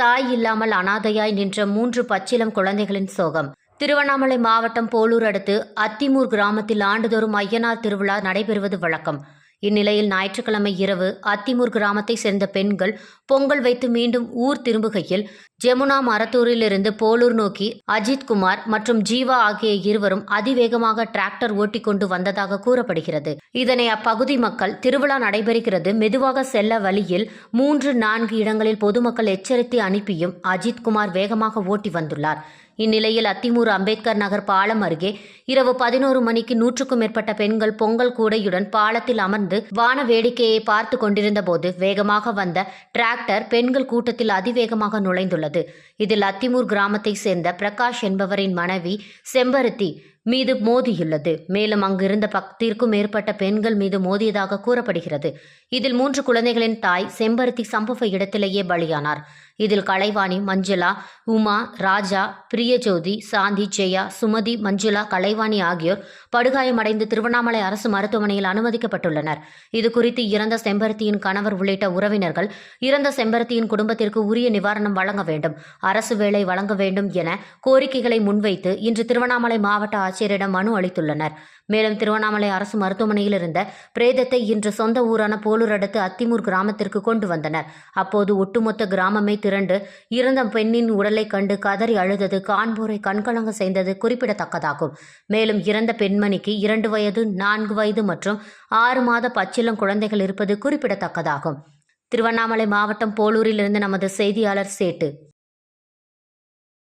தாய் இல்லாமல் அனாதையாய் நின்ற மூன்று பச்சிலம் குழந்தைகளின் சோகம். திருவண்ணாமலை மாவட்டம் போலூர் அடுத்து அத்திமூர் கிராமத்தில் ஆண்டுதோறும் ஐயனார் திருவிழா நடைபெறுவது வழக்கம். இந்நிலையில் ஞாயிற்றுக்கிழமை இரவு அத்திமூர் கிராமத்தை சேர்ந்த பெண்கள் பொங்கல் வைத்து மீண்டும் ஊர் திரும்புகையில் ஜெமுனா மரத்தூரிலிருந்து போலூர் நோக்கி அஜித் குமார் மற்றும் ஜீவா ஆகிய இருவரும் அதிவேகமாக டிராக்டர் ஓட்டிக்கொண்டு வந்ததாக கூறப்படுகிறது. இதனை அப்பகுதி மக்கள் திருவிழா நடைபெறுகிறது. மெதுவாக செல்ல வழியில் மூன்று நான்கு இடங்களில் பொதுமக்கள் எச்சரித்து அனுப்பியும் அஜித் குமார் வேகமாக ஓட்டி வந்துள்ளார். இந்நிலையில் அத்திமூர் அம்பேத்கர் நகர் பாலம் அருகே இரவு பதினோரு மணிக்கு நூற்றுக்கும் மேற்பட்ட பெண்கள் பொங்கல் கூடையுடன் பாலத்தில் அமர்ந்து வான வேடிக்கையை பார்த்து கொண்டிருந்த போது வேகமாக வந்த டிராக்டர் பெண்கள் கூட்டத்தில் அதிவேகமாக நுழைந்துள்ளது. இதில் அத்திமூர் கிராமத்தை சேர்ந்த பிரகாஷ் என்பவரின் மனைவி செம்பருத்தி மீது மோதியுள்ளது. மேலும் அங்கிருந்த பத்திற்கும் மேற்பட்ட பெண்கள் மீது மோதியதாக கூறப்படுகிறது. இதில் மூன்று குழந்தைகளின் தாய் செம்பருத்தி சம்பவ இடத்திலேயே பலியானார். இதில் கலைவாணி மஞ்சுளா உமா ராஜா பிரியஜோதி சாந்தி ஜெயா சுமதி மஞ்சுளா கலைவாணி ஆகியோர் படுகாயமடைந்து திருவண்ணாமலை அரசு மருத்துவமனையில் அனுமதிக்கப்பட்டுள்ளனர். இது குறித்து இறந்த செம்பருத்தியின் கணவர் உள்ளிட்ட உறவினர்கள் இறந்த செம்பருத்தியின் குடும்பத்திற்கு உரிய நிவாரணம் வழங்க வேண்டும் அரசு வேலை வழங்க வேண்டும் என கோரிக்கைகளை முன்வைத்து இன்று திருவண்ணாமலை மாவட்ட ஆட்சியரிடம் மனு அளித்துள்ளனர். மேலும் திருவண்ணாமலை அரசு மருத்துவமனையில் இருந்த பிரேதத்தை இன்று சொந்த ஊரான போலூர் அடுத்து அத்திமூர் கிராமத்திற்கு கொண்டு வந்தனர். அப்போது ஒட்டுமொத்த கிராமமே திரண்டு இறந்த பெண்ணின் உடலை கண்டு கதறி அழுதது காண்போரை கண்கலங்க செய்தது குறிப்பிடத்தக்கதாகும். மேலும் இறந்த பெண்மணிக்கு இரண்டு வயது நான்கு வயது மற்றும் ஆறு மாத பச்சிளம் குழந்தைகள் இருப்பது குறிப்பிடத்தக்கதாகும். திருவண்ணாமலை மாவட்டம் போலூரிலிருந்து நமது செய்தியாளர் சேட்டு.